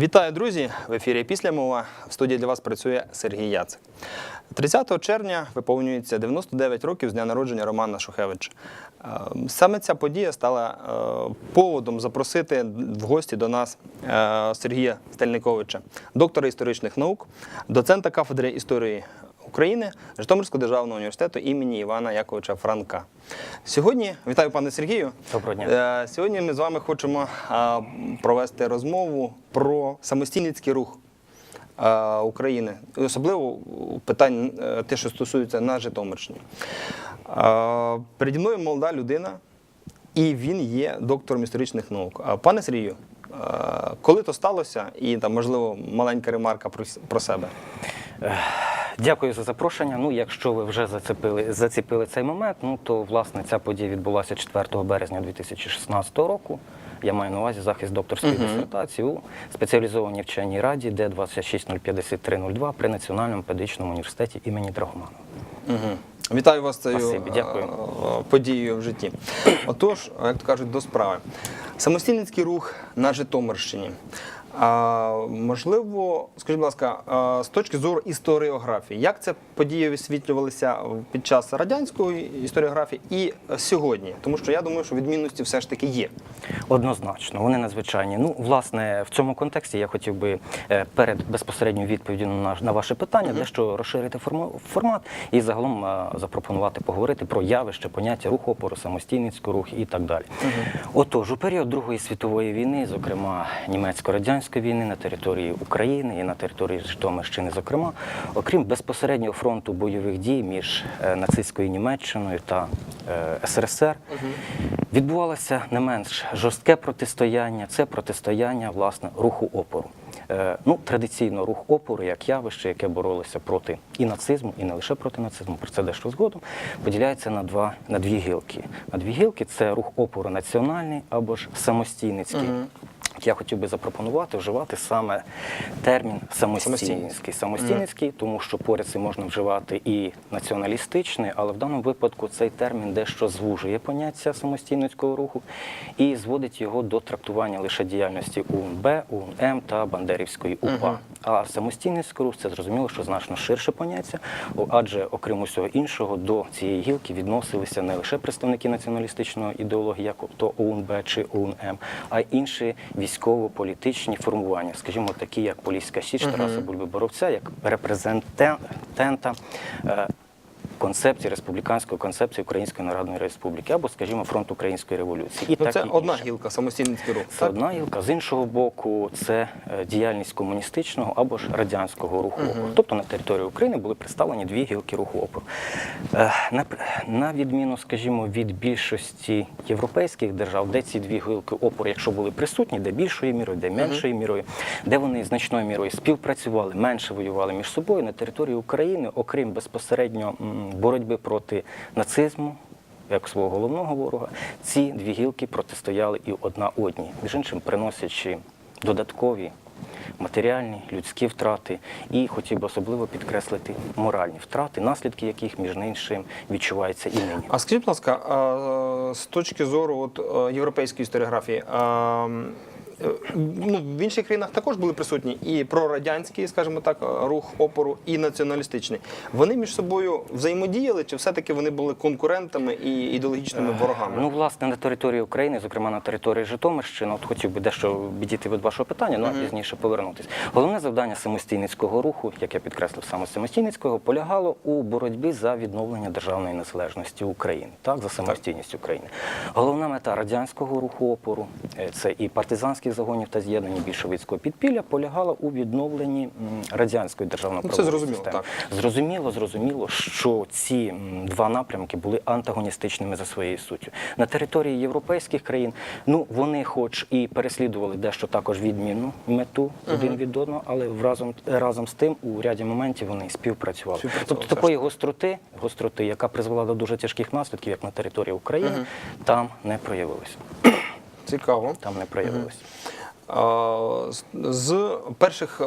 Вітаю, друзі! В ефірі Післямова. В студії для вас працює Сергій Яцик. 30 червня виповнюється 99 років з дня народження Романа Шухевича. Е, Саме ця подія стала е, поводом запросити в гості до нас е, Сергія Стельниковича, доктора історичних наук, доцента кафедри історії України Житомирського державного університету імені Івана Яковича Франка. Сьогодні вітаю пане Сергію. Доброго дня. Е, Сьогодні ми з вами хочемо провести розмову про самостійницький рух України, особливо питань е, те, що стосується на Житомирщині. Е, Переді мною молода людина, і він є доктором історичних наук. Пане Сергію, коли то сталося, і там, можливо, маленька ремарка про себе. Дякую за запрошення. Ну, якщо ви вже зацепили, зацепили цей момент, ну то власне ця подія відбулася 4 березня 2016 року. Я маю на увазі захист докторської дисертації у спеціалізованій вченій раді Д 2605302 при Національному педагогічному університеті імені Драгоманова. Угу. Вітаю вас цією дякую. е, подією в житті. Отож, як то кажуть, до справи. Самостійницький рух на Житомирщині. А, можливо, скажіть, будь ласка, а, з точки зору історіографії, як це події висвітлювалися під час радянської історіографії і сьогодні? Тому що я думаю, що відмінності все ж таки є. Однозначно, вони надзвичайні. Ну, власне, в цьому контексті я хотів би е, перед безпосередньою відповіддю на, на ваше питання дещо розширити форма- формат і загалом е, запропонувати поговорити про явище, поняття рух опору, самостійницький рух і так далі. Отож, у період Другої світової війни, зокрема німецько-радянської війни на території України і на території Житомирщини, зокрема, окрім безпосереднього фронту бойових дій між е, нацистською Німеччиною та е, СРСР, відбувалося не менш жорстке протистояння. Це протистояння власне руху опору. Е, Ну, традиційно рух опору як явище, яке боролося проти і нацизму, і не лише проти нацизму, про це дещо згодом, поділяється на два на дві гілки. На дві гілки це рух опору національний або ж самостійницький. Я хотів би запропонувати вживати саме термін самостійницький. Самостійницький, тому що поряд цим можна вживати і націоналістичний, але в даному випадку цей термін дещо звужує поняття самостійницького руху і зводить його до трактування лише діяльності УНБ, УНМ та Бандерівської УПА. А самостійницький рух це зрозуміло, що значно ширше поняття, адже окрім усього іншого до цієї гілки відносилися не лише представники націоналістичної ідеології, як то ОУНБ чи ОУНМ, а й інші військово-політичні формування, скажімо, такі як Поліська Січ Тараса Бульби Боровця, як репрезентанта е, концепції республіканської концепції Української Народної Республіки, або, скажімо, фронт Української революції. І Ну, так це і одна інше. гілка, самостійницький рух. Це так? одна гілка. З іншого боку, це е, діяльність комуністичного або ж радянського руху опору. Тобто на території України були представлені дві гілки руху опору. Е, На, на відміну, скажімо, від більшості європейських держав, де ці дві гілки опору, якщо були присутні, де більшою мірою, де меншою мірою, де вони значною мірою співпрацювали, менше воювали між собою на території України, окрім безпосередньо боротьби проти нацизму як свого головного ворога, ці дві гілки протистояли і одна одній, між іншим приносячи додаткові матеріальні, людські втрати і хотів би особливо підкреслити моральні втрати, наслідки яких, між іншим, відчуваються і нині. А скажіть, будь ласка, з точки зору от, е, європейської історіографії, ну, в інших країнах також були присутні і прорадянський, скажімо так, е, рух опору, і націоналістичний. Вони між собою взаємодіяли, чи все-таки вони були конкурентами і ідеологічними ворогами? Ну, власне, на території України, зокрема на території Житомирщини, от хотів би дещо відійти від вашого питання, ну а пізніше повернутися. Головне завдання самостійницького руху, як я підкреслив, саме самостійницького, полягало у боротьбі за відновлення державної незалежності України, так за самостійність України. Головна мета радянського руху опору, е, це і партизанських загонів та з'єднання більшовицького підпілля, полягала у відновленні радянської державної Ну, це зрозуміло, системи. так. Зрозуміло, зрозуміло, що ці два напрямки були антагоністичними за своєю суттю. На території європейських країн, ну вони, хоч і переслідували дещо також відмінну мету один від одного, але в разом разом з тим у ряді моментів вони співпрацювали. Співпрацювали, Тобто такої гостроти, гостроти, яка призвела до дуже тяжких наслідків, як на території України, там не проявилося. Цікаво. Там не проявилось. З- перших е,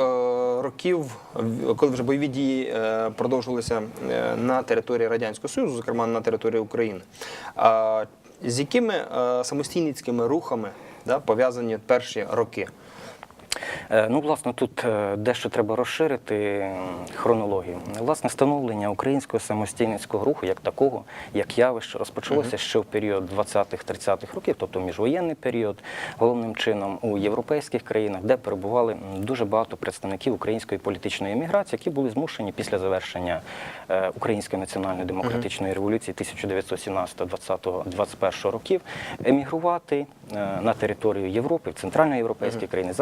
років, коли вже бойові дії е, продовжувалися е, на території Радянського Союзу, зокрема на території України, з якими самостійницькими рухами да, пов'язані перші роки? Е, Ну, власне, тут е, дещо треба розширити хронологію. Власне, становлення українського самостійницького руху як такого, як явище, розпочалося ще в період 20-30-х років, тобто міжвоєнний період, головним чином у європейських країнах, де перебували дуже багато представників української політичної еміграції, які були змушені після завершення е, Української національної демократичної революції 1917-20-21 років емігрувати на територію Європи, в центральноєвропейські країни,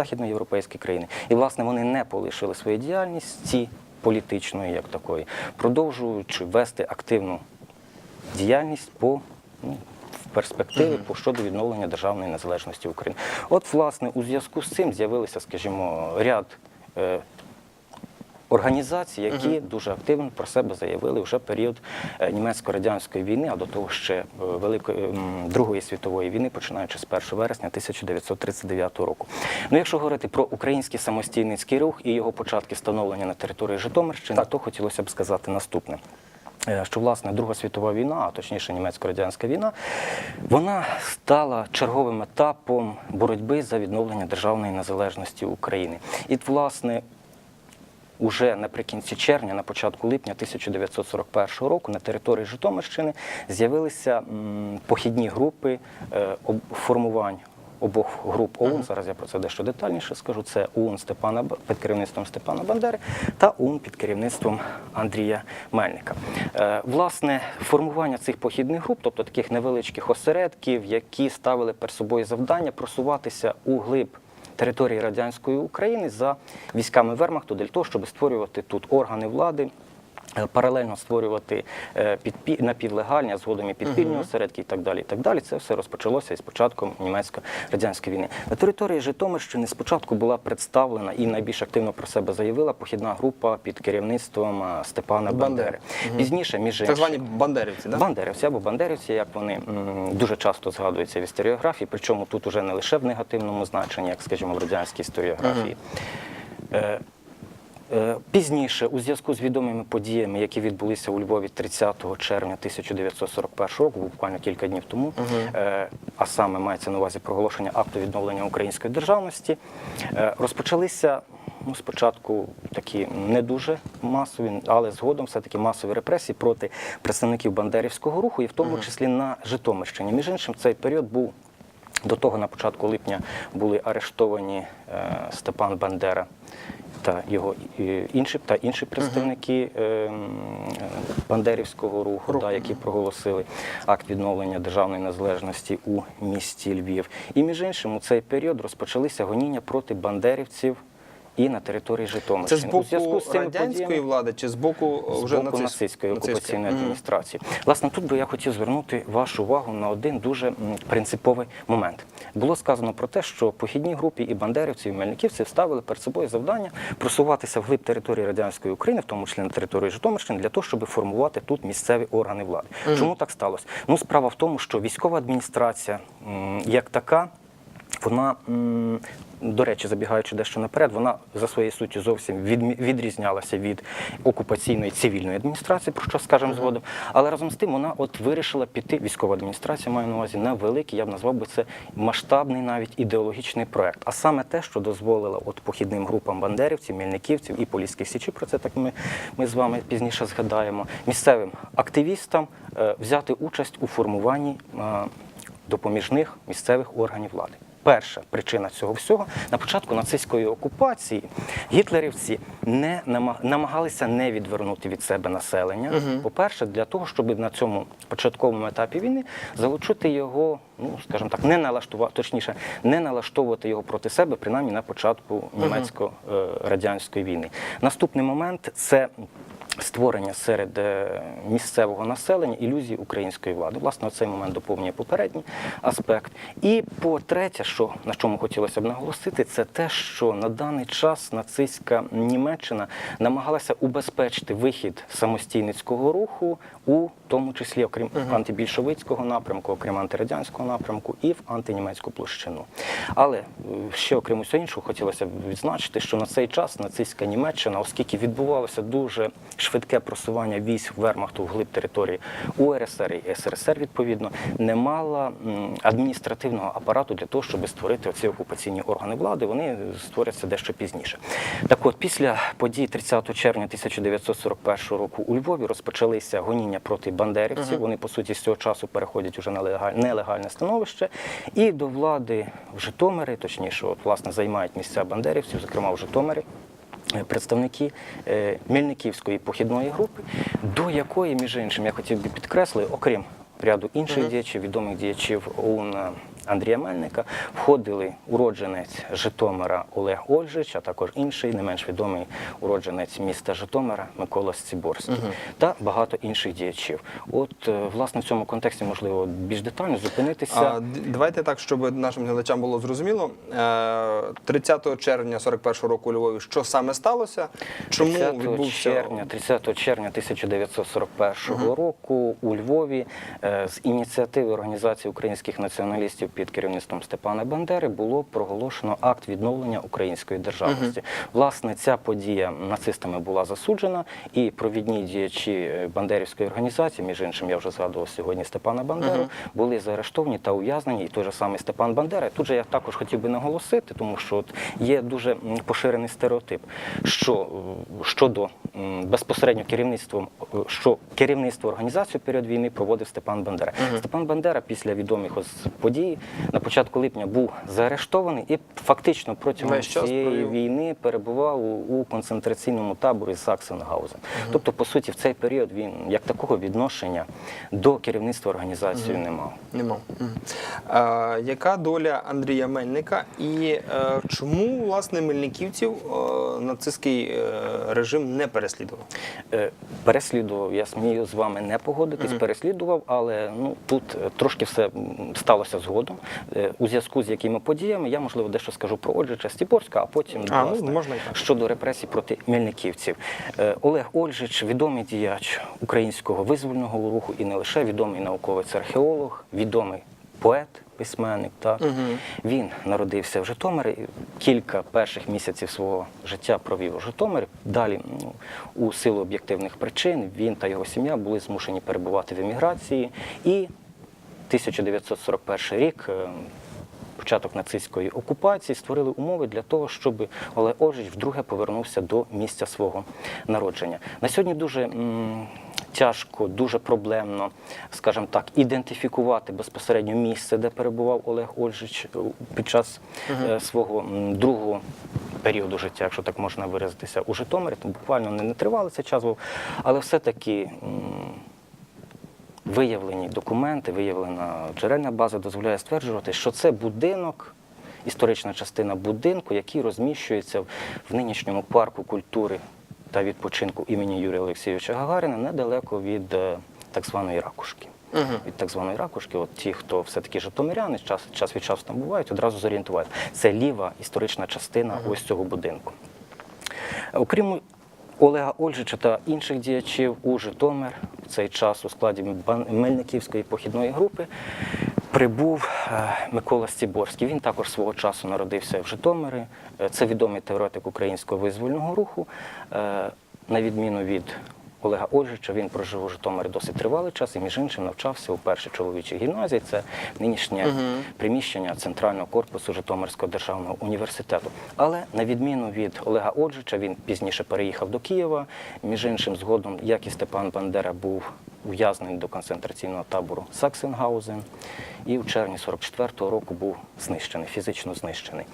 західноєвропейські країни. І, власне, вони не полишили свою діяльність ці політичної, як такої, продовжуючи вести активну діяльність по ну, в перспективі по щодо відновлення державної незалежності України. От, власне, у зв'язку з цим з'явилися, скажімо, ряд. Організацій, які дуже активно про себе заявили вже період е, німецько-радянської війни, а до того ще е, великої Другої світової війни, починаючи з 1 вересня 1939 року. Ну, якщо говорити про український самостійницький рух і його початки становлення на території Житомирщини, то хотілося б сказати наступне. Е, Що власне Друга світова війна, а точніше німецько-радянська війна, вона стала черговим етапом боротьби за відновлення державної незалежності України. І власне Уже наприкінці червня, на початку липня 1941 року на території Житомирщини з'явилися похідні групи е, формувань обох груп ОУН. Зараз я про це дещо детальніше скажу. Це ОУН Степана під керівництвом Степана Бандери та ОУН під керівництвом Андрія Мельника. Е, Власне, формування цих похідних груп, тобто таких невеличких осередків, які ставили перед собою завдання просуватися у глиб території радянської України за військами Вермахту для того, щоб створювати тут органи влади. Е, Паралельно створювати е, підпі... напівлегальні, а згодом і підпільні осередки і так далі. І так далі. Це все розпочалося із початком німецько-радянської війни. На території Житомирщини спочатку була представлена і найбільш активно про себе заявила похідна група під керівництвом е, Степана Бандери. Бандери. Пізніше, між Так звані бандерівці, да? Бандерівці або бандерівці, як вони дуже часто згадуються в історіографії, причому тут уже не лише в негативному значенні, як, скажімо, в радянській історіографії. Е, Пізніше, у зв'язку з відомими подіями, які відбулися у Львові 30 червня 1941 року, буквально кілька днів тому, е, а саме мається на увазі проголошення акту відновлення української державності, е, розпочалися ну, спочатку такі не дуже масові, але згодом все-таки масові репресії проти представників бандерівського руху, і в тому числі на Житомирщині. Між іншим, цей період був до того на початку липня були арештовані е, Степан Бандера та його е, інші та інші представники е, бандерівського руху, да, які проголосили акт відновлення державної незалежності у місті Львів. І між іншим у цей період розпочалися гоніння проти бандерівців і на території Це Житомирщини. з У зв'язку з цими радянської подіями- влади чи з боку з боку нацист- нацистської окупаційної адміністрації. Власне, тут би я хотів звернути вашу увагу на один дуже принциповий момент. Було сказано про те, що похідні групі і бандерівці, і мельниківці ставили перед собою завдання просуватися вглиб території радянської України, в тому числі на території Житомирщини, для того, щоб формувати тут місцеві органи влади. Чому так сталося? Ну, справа в тому, що військова адміністрація як така. Вона, до речі, забігаючи дещо наперед, вона за своєю суттю зовсім відрізнялася від окупаційної цивільної адміністрації, про що скажемо згодом. Але разом з тим вона от вирішила піти, військова адміністрація маю на увазі, на великий, я б назвав би це масштабний навіть ідеологічний проект. А саме те, що дозволило от похідним групам бандерівців, мільниківців і поліських січі, про це так ми, ми з вами пізніше згадаємо, місцевим активістам е, взяти участь у формуванні. е, допоміжних місцевих органів влади. Перша причина цього всього на початку нацистської окупації гітлерівці не нама- намагалися не відвернути від себе населення. По-перше, для того, щоб на цьому початковому етапі війни залучити його, ну скажімо так, не налаштувати, точніше, не налаштовувати його проти себе, принаймні на початку німецько-радянської війни. Наступний момент це створення серед е, місцевого населення ілюзії української влади. Власне, цей момент доповнює попередній аспект. І по-третє, що на чому хотілося б наголосити, це те, що на даний час нацистська Німеччина намагалася убезпечити вихід самостійницького руху у тому числі, окрім антибільшовицького напрямку, окрім антирадянського напрямку, і в антинімецьку площину. Але е, ще окрім усього іншого, хотілося б відзначити, що на цей час нацистська Німеччина, оскільки відбувалося дуже швидке просування військ Вермахту вглиб території УРСР і СРСР, відповідно, не мала адміністративного апарату для того, щоб створити оці окупаційні органи влади. Вони створяться дещо пізніше. Так от, після подій 30 червня 1941 року у Львові розпочалися гоніння проти бандерівців. Вони, по суті, з цього часу переходять уже на легаль- нелегальне становище. І до влади в Житомирі, точніше, от, власне, займають місця бандерівців, зокрема в Житомирі. Е, Представники е, Мельниківської похідної групи, до якої, між іншим, я хотів би підкреслити, окрім ряду інших діячів, відомих діячів ОУН Андрія Мельника, входили уродженець Житомира Олег Ольжич, а також інший, не менш відомий уродженець міста Житомира Микола Сціборський та багато інших діячів. От, е, власне, в цьому контексті можливо більш детально зупинитися. А, д- давайте так, щоб нашим глядачам було зрозуміло. Е, 30 червня 41-го року у Львові що саме сталося? Чому 30 відбувся червня, 30 червня 1941 року у Львові е, з ініціативи Організації українських націоналістів під керівництвом Степана Бандери було проголошено акт відновлення української державності. Власне, ця подія нацистами була засуджена, і провідні діячі е, Бандерівської організації, між іншим, я вже згадував сьогодні Степана Бандеру, були заарештовані та ув'язнені. І той же самий Степан Бандера. Тут же я також хотів би наголосити, тому що от є дуже поширений стереотип, що е, щодо безпосередньо керівництвом, е, що керівництво організації період війни проводив Степан Бандера. Степан Бандера після відомих подій на початку липня був заарештований і фактично протягом Весь час цієї провів. війни перебував у, у концентраційному таборі Саксенгаузен. Тобто, по суті, в цей період він як такого відношення до керівництва організації не мав. Нема. Мгм. Е, яка доля Андрія Мельника і е, чому власне мельниківців е, нацистський е, режим не переслідував? Переслідував, я смію з вами не погодитись, переслідував, але ну тут трошки все сталося згодом. Е, У зв'язку з якими подіями я можливо дещо скажу про Ольжича Стіпорська, а потім А, ну, власне, можна щодо репресій проти мельниківців. Е, Олег Ольжич, відомий діяч українського визвольного руху і не лише відомий науковець-археолог, відомий поет. Письменник, так він народився в Житомирі. Кілька перших місяців свого життя провів у Житомирі. Далі, ну, у силу об'єктивних причин, він та його сім'я були змушені перебувати в еміграції. І 1941 рік, е, початок нацистської окупації, створили умови для того, щоб Олег Ожич вдруге повернувся до місця свого народження. На сьогодні дуже м, тяжко, дуже проблемно, скажімо так, ідентифікувати безпосередньо місце, де перебував Олег Ольжич е, під час е, свого другого. Періоду життя, якщо так можна виразитися, у Житомирі, буквально не, тривалий цей час був, але все-таки виявлені документи, виявлена джерельна база дозволяє стверджувати, що це будинок, історична частина будинку, який розміщується в нинішньому парку культури та відпочинку імені Юрія Олексійовича Гагаріна недалеко від е, так званої ракушки. Від так званої ракушки, от ті, хто все-таки житомиряни, час, час від часу там бувають, одразу зорієнтувати. Це ліва історична частина ось цього будинку. Окрім Олега Ольжича та інших діячів у Житомир в цей час у складі Мельниківської похідної групи прибув е, Микола Стіборський. Він також свого часу народився в Житомирі. Е, Це відомий теоретик українського визвольного руху. Е, На відміну від Олега Ольжича, він прожив у Житомирі досить тривалий час і, між іншим, навчався у першій чоловічій гімназії. Це нинішнє приміщення центрального корпусу Житомирського державного університету. Але на відміну від Олега Ольжича, він пізніше переїхав до Києва. Між іншим, згодом, як і Степан Бандера, був ув'язнений до концентраційного табору Саксенгаузен і в червні 44-го року був знищений, фізично знищений.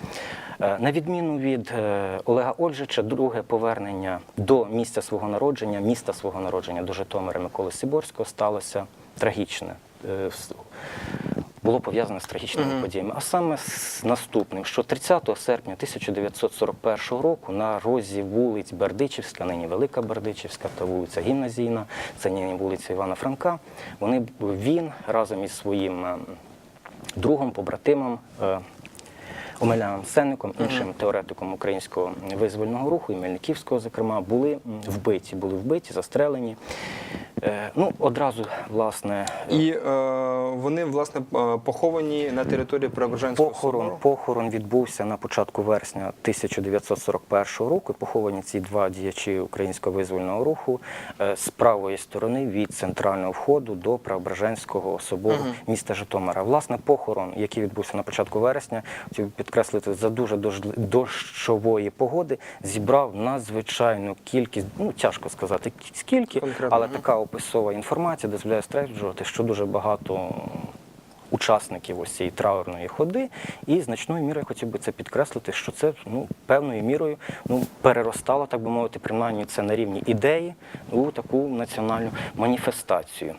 Е, На відміну від е, Олега Ольжича, друге повернення до місця свого народження, міста свого народження до Житомира Миколи Сіборського сталося трагічне. Було пов'язане з трагічними подіями. А саме з наступним, що 30 серпня 1941 року на розі вулиць Бердичівська, нині Велика Бердичівська та вулиця Гімназійна, це нині вулиця Івана Франка, вони, він разом із своїм е, другом, побратимом, е, Омеляном Сенником, іншим теоретиком українського визвольного руху і Мельниківського, зокрема, були вбиті, були вбиті, застрелені. Е, ну, одразу, власне, І е, вони, власне, е, поховані на території Преображенського Похорон, собору. похорон відбувся на початку вересня 1941 року. Поховані ці два діячі українського визвольного руху е, з правої сторони від центрального входу до Преображенського собору міста Житомира. Власне, похорон, який відбувся на початку вересня, хотів підкреслити за дуже дощової погоди, зібрав надзвичайну кількість. Ну тяжко сказати скільки, Конкретно, але така описова інформація дозволяє стверджувати, що дуже багато учасників ось цієї траурної ходи, і значною мірою я хотів би це підкреслити, що це ну, певною мірою ну, переростало, так би мовити, принаймні це на рівні ідеї у таку національну маніфестацію.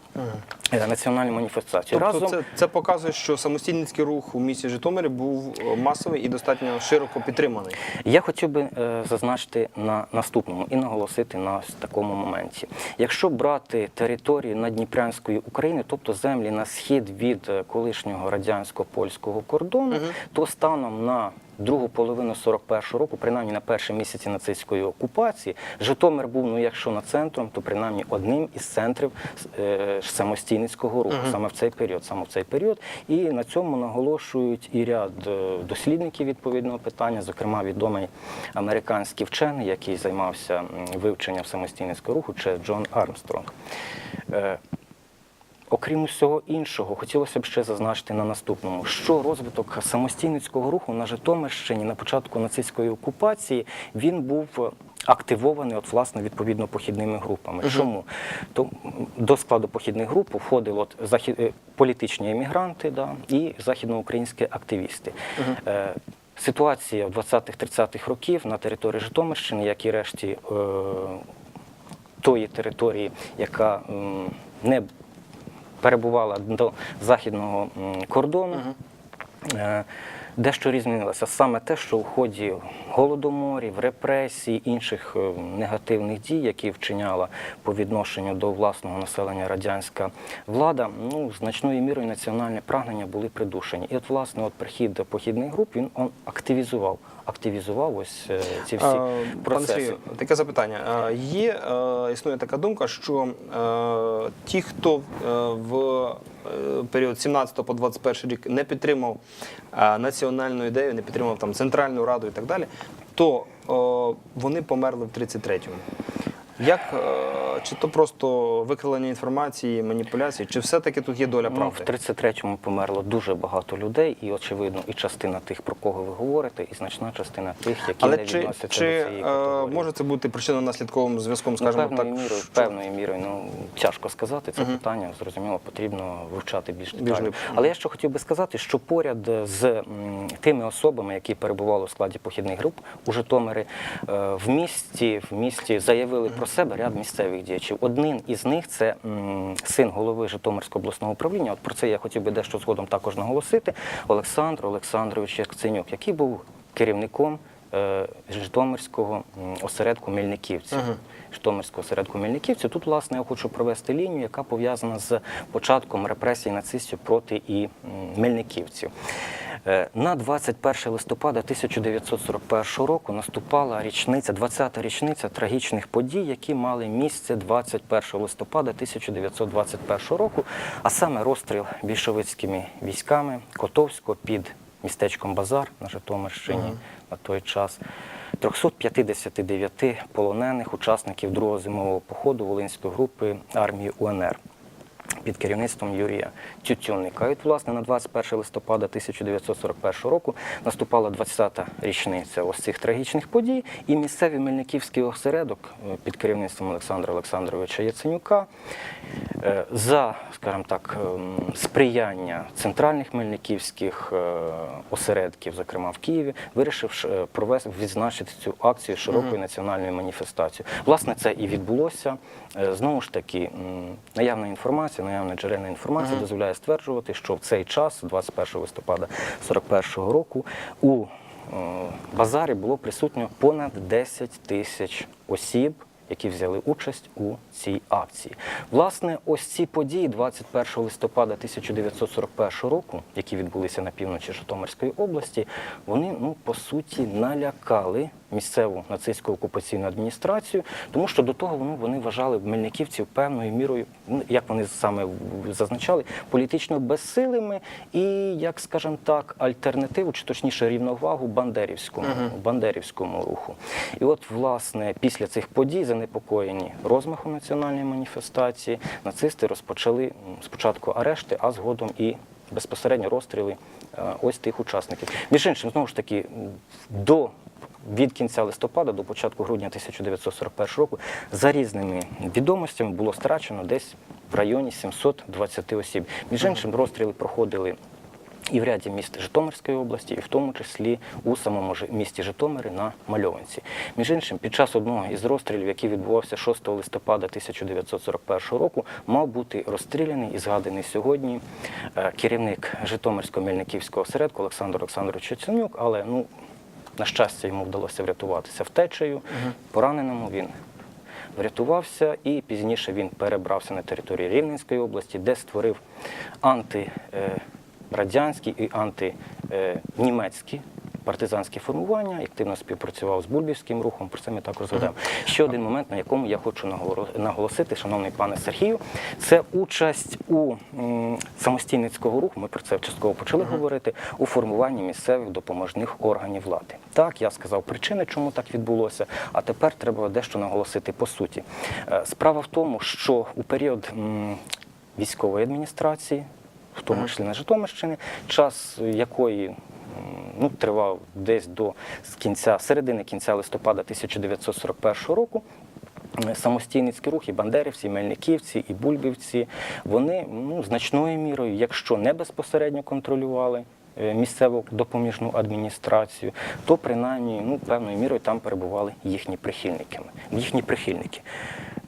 Е, Національну маніфестацію. Тобто Разом це, це показує, що самостійницький рух у місті Житомирі був е, масовий і достатньо широко підтриманий. Я хотів би е, зазначити на наступному і наголосити на ось такому моменті. Якщо брати території Надніпрянської України, тобто землі на схід від е, колишнього радянсько-польського кордону, то станом на другу половину 41-го року, принаймні на перші місяці нацистської окупації, Житомир був, ну якщо не центром, то принаймні одним із центрів е, самостійницького руху саме в цей період. Саме в цей період. І на цьому наголошують і ряд е, дослідників відповідного питання, зокрема відомий американський вчений, який займався вивченням самостійницького руху, це Джон Армстронг. Е, Окрім усього іншого, хотілося б ще зазначити на наступному, що розвиток самостійницького руху на Житомирщині на початку нацистської окупації він був е, активований, от власне відповідно похідними групами. Чому то до складу похідних груп входили от захід е, політичні емігранти, да і західноукраїнські активісти. Е, Ситуація в 20-30-х років на території Житомирщини, як і решті е, тої території, яка м, не перебувала до західного кордону. Е, Дещо різнилося саме те, що у ході голодоморів, репресій, інших е, негативних дій, які вчиняла по відношенню до власного населення радянська влада, ну значною мірою національні прагнення були придушені. І от власне от прихід до похідних груп він он активізував, активізував ось е, ці всі А, процеси. Сергію, таке запитання. А, Є, е, існує така думка, що ті, хто в період 17 по 21 рік не підтримав е, національну ідею, не підтримав там Центральну Раду і так далі, то е, вони померли в 33-му. Як, е, чи то просто викривлення інформації, маніпуляції, чи все-таки тут є доля Ну, в 33-му померло дуже багато людей, і очевидно, і частина тих, про кого ви говорите, і значна частина тих, які Але не чи, відносяться чи до цієї е, категорії. може це бути причинно-наслідковим зв'язком, Ну, певною так? мірою, що- певною мірою, ну тяжко сказати це питання. Зрозуміло, потрібно вивчати більш детально. Але я ще хотів би сказати, що поряд з тими особами, які перебували у складі похідних груп у Житомирі, е, в місті в місті заявили про себе ряд місцевих діячів. Одним із них це син голови Житомирського обласного управління. От про це я хотів би дещо згодом також наголосити. Олександр Олександрович Яценюк, який був керівником Житомирського м, осередку Мельниківців. Житомирського осередку Мельниківців. Тут, власне, я хочу провести лінію, яка пов'язана з початком репресій нацистів проти і мельниківців. Е, На 21 листопада 1941 року наступала річниця, 20-та річниця трагічних подій, які мали місце 21 листопада 1921 року, а саме розстріл більшовицькими військами Котовського під містечком Базар на Житомирщині на той час. 359 полонених учасників другого зимового походу Волинської групи армії УНР під керівництвом Юрія Тютюнника. І власне, на 21 листопада 1941 року наступала 20-та річниця ось цих трагічних подій, і місцевий Мельниківський осередок е, під керівництвом Олександра Олександровича Яценюка е, за, скажімо так, ем, сприяння центральних мельниківських е, осередків, зокрема в Києві, вирішив провести відзначити цю акцію широкою національною маніфестацією. Власне, це і відбулося. Знову ж таки, наявна інформація, наявна джерельна інформація дозволяє стверджувати, що в цей час, 21 листопада 41 року, у базарі було присутньо понад 10 тисяч осіб, які взяли участь у цій акції. Власне, ось ці події 21 листопада 1941 року, які відбулися на півночі Житомирської області, вони ну по суті налякали місцеву нацистську окупаційну адміністрацію, тому що до того вони, вони вважали мельниківців певною мірою, ну, як вони саме зазначали, політично безсилими і, як скажемо так, альтернативу, чи точніше рівновагу бандерівському, бандерівському руху. І от, власне, після цих подій, занепокоєні розмахом національної маніфестації, нацисти розпочали спочатку арешти, а згодом і безпосередньо розстріли е, ось тих учасників. Між іншим, знову ж таки, до від кінця листопада до початку грудня 1941 року за різними відомостями було страчено десь в районі 720 осіб. Між іншим, розстріли проходили і в ряді міст Житомирської області, і в тому числі у самому місті Житомири на Мальованці. Між іншим, під час одного із розстрілів, який відбувався 6 листопада 1941 року, мав бути розстріляний і згаданий сьогодні е, керівник Житомирського мельниківського осередку Олександр Олександрович Яценюк, але ну, на щастя, йому вдалося врятуватися втечею. Пораненому він врятувався, і пізніше він перебрався на територію Рівненської області, де створив антирадянські і антинімецькі партизанські формування, активно співпрацював з Бульбівським рухом. Про це ми також згадаємо. Ще один момент, на якому я хочу наголо- наголосити, шановний пане Сергію, це участь у самостійницького руху. Ми про це частково почали говорити у формуванні місцевих допоможних органів влади. Так, я сказав причини, чому так відбулося. А тепер треба дещо наголосити по суті. Е, Справа в тому, що у період військової адміністрації, в тому числі на Житомирщині, час якої ну, тривав десь до кінця середини кінця листопада 1941 року. Е, Самостійницький рух, і бандерівці, і мельниківці, і бульбівці, вони ну, значною мірою, якщо не безпосередньо контролювали е, місцеву допоміжну адміністрацію, то принаймні ну, певною мірою там перебували їхні прихильники. Їхні прихильники.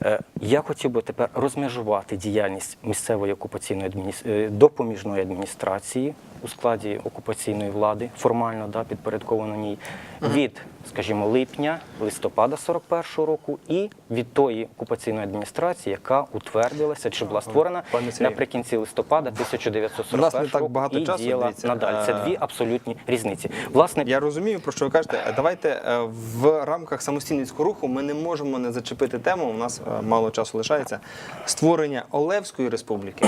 Е, Я хотів би тепер розмежувати діяльність місцевої окупаційної адмініс... е, допоміжної адміністрації у складі окупаційної влади, формально да, підпорядковано ній, від, скажімо, липня, листопада 41-го року і від тої окупаційної адміністрації, яка утвердилася чи була створена наприкінці листопада У нас не 1941 так року багато і часу, діяла дивіться. надалі. Це Е, дві абсолютні різниці. Власне, Я розумію, про що ви кажете. Е, Давайте е, в рамках самостійницького руху ми не можемо не зачепити тему. У нас мало часу лишається. Створення Олевської республіки.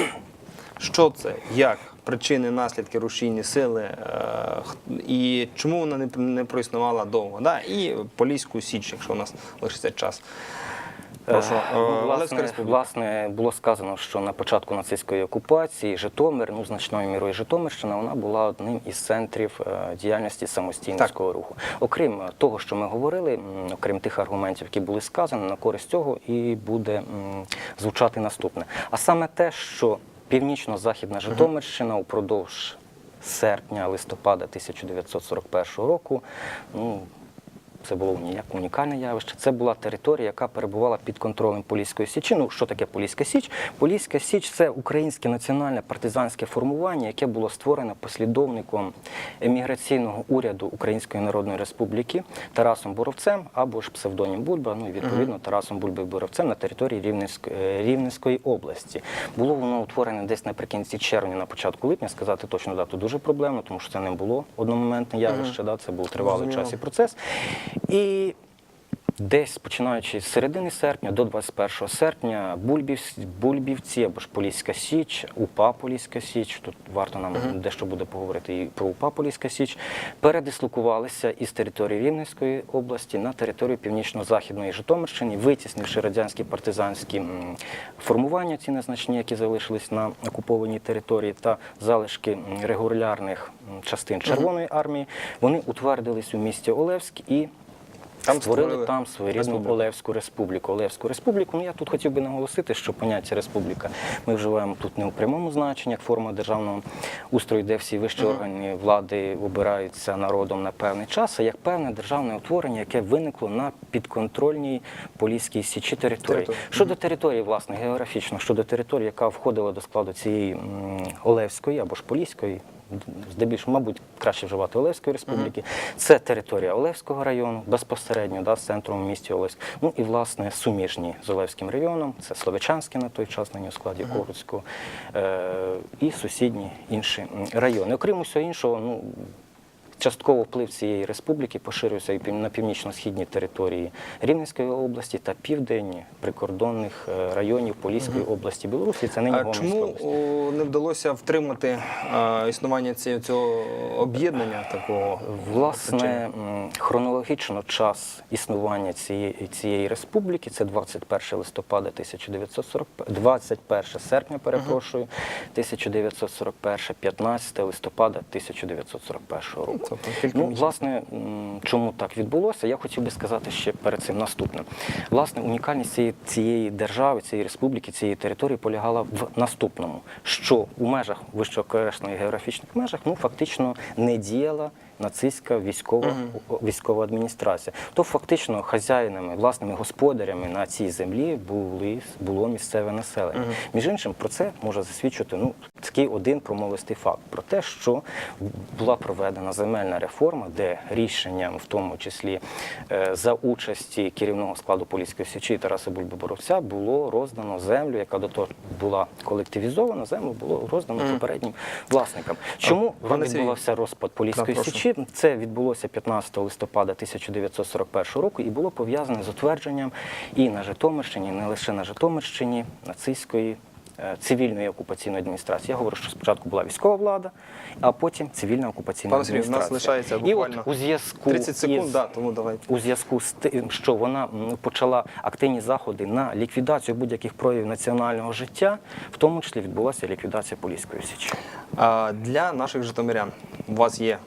Що це? Як? Причини, наслідки, рушійні сили, е, і чому вона не, не проіснувала довго? Да? І Поліську Січ, якщо у нас лишиться час. Прошу, Е, е, ну, власне, власне, було сказано, що на початку нацистської окупації Житомир, ну значною мірою Житомирщина, вона була одним із центрів діяльності самостійницького руху. Окрім того, що ми говорили, окрім тих аргументів, які були сказані, на користь цього і буде звучати наступне. А саме те, що північно-західна Житомирщина упродовж серпня, листопада 1941 року, ну це було ніяк унікальне явище. Це була територія, яка перебувала під контролем Поліської Січі. Ну, що таке Поліська Січ? Поліська Січ це українське національне партизанське формування, яке було створене послідовником еміграційного уряду Української Народної Республіки Тарасом Боровцем або ж псевдонім Бульба, ну і відповідно Тарасом Бульби Боровцем на території Рівненської, е, Рівненської області. Було воно утворене десь наприкінці червня, на початку липня. Сказати точну дату дуже проблемно, тому що це не було одномоментне явище. Да, це був тривалий час і процес. І десь починаючи з середини серпня до 21 серпня Бульбів, Бульбівці або ж Поліська Січ, УПА Поліська Січ, тут варто нам дещо буде поговорити і про УПА Поліська Січ, передислокувалися із території Рівненської області на територію північно-західної Житомирщини, витіснивши радянські партизанські формування, ці незначні, які залишились на окупованій території, та залишки регулярних частин Червоної армії, вони утвердились у місті Олевськ і Там створили створили там своєрідну республіку. Олевську республіку. Олевську республіку. Ну я тут хотів би наголосити, що поняття республіка ми вживаємо тут не у прямому значенні, як форма державного устрою, де всі вищі органи влади обираються народом на певний час, а як певне державне утворення, яке виникло на підконтрольній Поліській січі території. Території. Щодо території, власне, географічно, щодо території, яка входила до складу цієї Олевської або ж Поліської, здебільшого, мабуть, краще вживати Олевської республіки. Це територія Олевського району, безпосередньо да, з центром в місті Олевськ. Ну і власне суміжні з Олевським районом, це Словечанське на той час, нині у складі Коруцького, е, і сусідні інші райони. Окрім усього іншого, ну. Частково вплив цієї республіки поширився і на північно-східній території Рівненської області та південні прикордонних е, районів Поліської області Білорусі. Це нині А чому область. не вдалося втримати е, існування цього об'єднання такого? Власне, хронологічно час існування цієї, цієї республіки це 21 листопада 1940, 21 серпня, перепрошую, 1941, 15 листопада 1941 року. Тобто кілька Ну, власне, чому так відбулося, я хотів би сказати ще перед цим наступне. Власне, унікальність цієї, цієї держави, цієї республіки, цієї території полягала в наступному, що у межах вищокорешної географічних межах ну, фактично не діяла нацистська військова, військова адміністрація. То фактично хазяїнами, власними господарями на цій землі були, було місцеве населення. Між іншим, про це може засвідчити ну, такий один промовистий факт про те, що була проведена земельна реформа, де рішенням, в тому числі е, за участі керівного складу Поліської січі Тараса Бульбоборовця, було роздано землю, яка до того була колективізована, землю було роздано попереднім власникам. Чому відбувався розпад Поліської Да, січі? Це відбулося 15 листопада 1941 року і було пов'язане з утвердженням і на Житомирщині, і не лише на Житомирщині нацистської. е, Цивільної окупаційної адміністрації. Я говорю, що спочатку була військова влада, а потім цивільна окупаційна Пане Сергію, в адміністрація. нас лишається І буквально от у зв'язку 30 секунд, із, да, тому давайте. у зв'язку з тим, що вона почала активні заходи на ліквідацію будь-яких проявів національного життя, в тому числі відбулася ліквідація Поліської січі. А, Для наших житомирян у вас є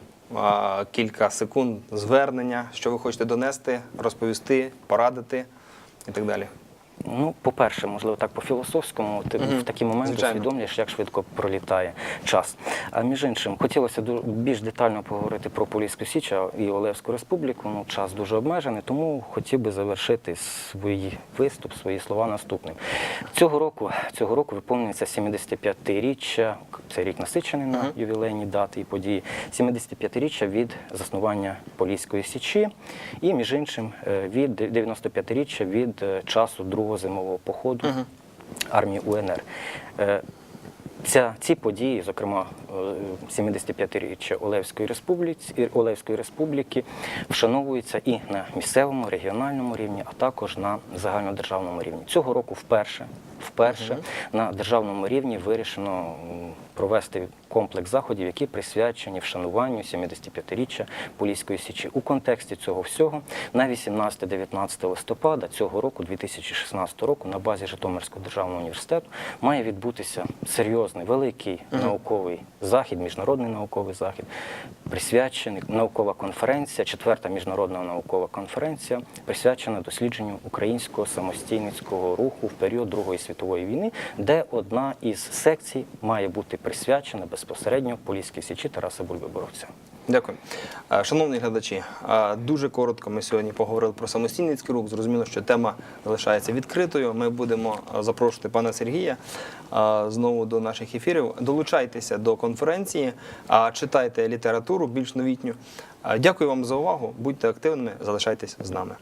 кілька секунд звернення, що ви хочете донести, розповісти, порадити і так далі. Ну, по-перше, можливо, так по-філософському, ти Мгм. в такі моменти Звичайно. усвідомлюєш, як швидко пролітає час. А між іншим, хотілося більш детально поговорити про Поліську Січ і Олевську Республіку. Ну, час дуже обмежений, тому хотів би завершити свій виступ, свої слова наступним. Цього року, цього року виповнюється 75-річчя, це рік насичений на ювілейні дати і події, 75-річчя від заснування Поліської Січі і, між іншим, е, від 95-річчя від е, часу другого зимового походу Мгм. армії УНР. Е, Ця, ці події, зокрема е, 75-річчя Олевської Республіки, Олевської Республіки, вшановуються і на місцевому, регіональному рівні, а також на загальнодержавному рівні. Цього року вперше, вперше на державному рівні вирішено провести комплекс заходів, які присвячені вшануванню 75-річчя Поліської Січі. У контексті цього всього на 18-19 листопада цього року, 2016 року, на базі Житомирського державного університету має відбутися серйозний великий науковий захід, міжнародний науковий захід, присвячений наукова конференція, четверта міжнародна наукова конференція, присвячена дослідженню українського самостійницького руху в період Другої світової війни, де одна із секцій має бути присвячена безпосередньо Поліській січі Тараса Бульби-Боровця. Дякую. Е, Шановні глядачі, дуже коротко ми сьогодні поговорили про самостійницький рух. Зрозуміло, що тема залишається відкритою. Ми будемо запрошувати пана Сергія знову до наших ефірів. Долучайтеся до конференції, читайте літературу більш новітню. Дякую вам за увагу. Будьте активними, залишайтесь з нами.